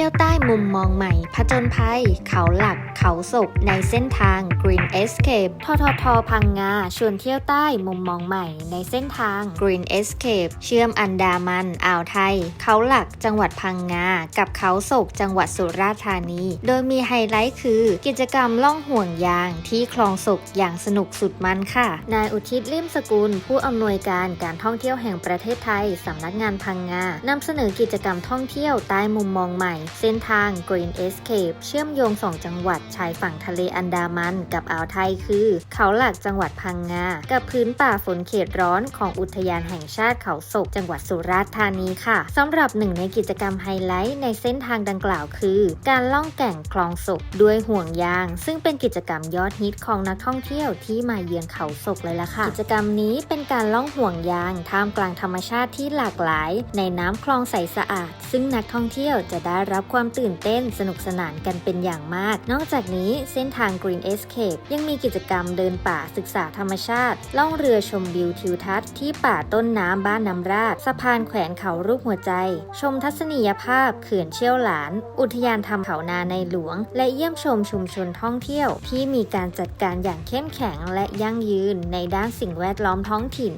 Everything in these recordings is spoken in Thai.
ที่ยวใต้มุมมองใหม่ผจญภัย เขาหลักเขาศกในเส้นทาง Green Escape ทททพังงา ชวนเที่ยวใต้มุมมองใหม่ในเส้นทาง Green Escape เชื่อมอันดามัน อ่าวไทย เขาหลักจังหวัดพังงา กับเขาศกจังหวัดสุราษฎร์ธานี โดยมีไฮไลท์คือ กิจกรรมล่องห่วงยางที่คลองศกอย่างสนุกสุดมันค่ะ นายอุทิศลิ่มสกุล ผู้อำนวยการการท่องเที่ยวแห่งประเทศไทยสำนักงานพังงานำเสนอกิจกรรมท่องเที่ยวใต้มุมมองใหม่ เส้นทาง Green Escape เชื่อมโยงสองจังหวัดชายฝั่งทะเลอันดามันกับอ่าวไทยคือ เขาหลักจังหวัดพังงา กับพื้นป่าฝนเขตร้อนของอุทยานแห่งชาติเขาศกจังหวัดสุราษฎร์ธานีค่ะสำหรับหนึ่งในกิจกรรมไฮไลท์ในเส้นทางดังกล่าวคือ การล่องแก่งคลองศกด้วยห่วงยาง ซึ่งเป็นกิจกรรมยอดฮิตของนักท่องเที่ยวที่มาเยือนเขาศกเลยล่ะค่ะ กิจกรรมนี้เป็นการล่องห่วงยางท่ามกลางธรรมชาติที่หลากหลาย ในน้ำคลองใสสะอาด ซึ่งนักท่องเที่ยวจะได้รับความตื่นเต้นสนุกสนานกันเป็นอย่างมาก นอกจากนี้เส้นทาง Green Escape ยังมีกิจกรรมเดินป่าศึกษาธรรมชาติ ล่องเรือชมวิวทิวทัศน์ที่ป่าต้นน้ำบ้านน้ำราดสะพานแขวนเขารูปหัวใจ ชมทัศนียภาพเขื่อนเชี่ยวหลาน อุทยานธรรมเขานาในหลวง และเยี่ยมชมชุมชนท่องเที่ยว ที่มีการจัดการอย่างเข้มแข็งและยั่งยืนในด้านสิ่งแวดล้อมท้องถิ่น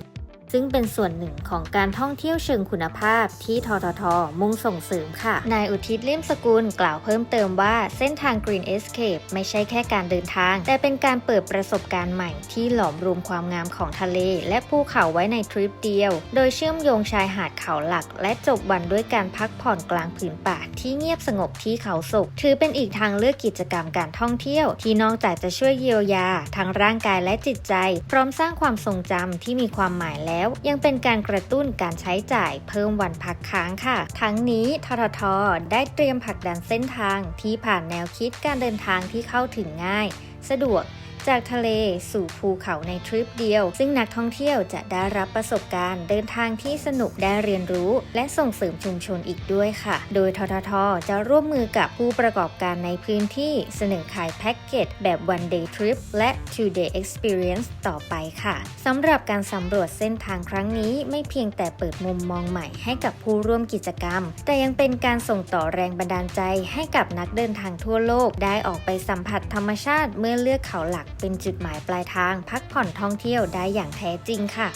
ซึ่งเป็นส่วนหนึ่งของการท่องเที่ยวเชิงคุณภาพที่ททท มุ่งส่งเสริมค่ะ นายอุทิศเลี่ยมสกุลกล่าวเพิ่มเติมว่าเส้นทาง Green Escape ไม่ใช่แค่การเดินทาง แต่เป็นการเปิดประสบการณ์ใหม่ที่หลอมรวมความงามของทะเล และภูเขาไว้ในทริปเดียว โดยเชื่อมโยงชายหาดเขาหลัก และจบวันด้วยการพักผ่อนกลางผืนป่าที่เงียบสงบที่เขาศก ถือเป็นอีกทางเลือกกิจกรรมการท่องเที่ยว ที่นอกจากจะช่วยเยียวยา ทั้งร่างกายและจิตใจ พร้อมสร้างความทรงจำที่มีความหมายแล้วยังเป็นการกระตุ้นการใช้จ่ายเพิ่มวันพักค้างค่ะ ทั้งนี้ทททได้เตรียมผลักดันเส้นทางที่ผ่านแนวคิดการเดินทางที่เข้าถึงง่าย สะดวก จากทะเลสู่ภูเขาในทริปเดียว ซึ่งนักท่องเที่ยวจะได้รับประสบการณ์เดินทางที่สนุกได้เรียนรู้ และส่งเสริมชุมชนอีกด้วยค่ะ โดยททท จะร่วมมือกับผู้ประกอบการในพื้นที่เสนอขายแพ็กเกจแบบ one day trip และ two day experience ต่อไปค่ะสำหรับการสำรวจเส้นทางครั้งนี้ไม่เพียงแต่เปิดมุมมองใหม่ให้กับผู้ร่วมกิจกรรม แต่ยังเป็นการส่งต่อแรงบันดาลใจให้กับนักเดินทางทั่วโลก ได้ออกไปสัมผัสธรรมชาติเมื่อเลือกเขาหลัก เป็นจุดหมายปลายทางพักผ่อนท่องเที่ยวได้อย่างแท้จริงค่ะ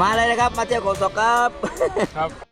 มาเลยนะครับ มาเที่ยวโขงศกครับ ครับ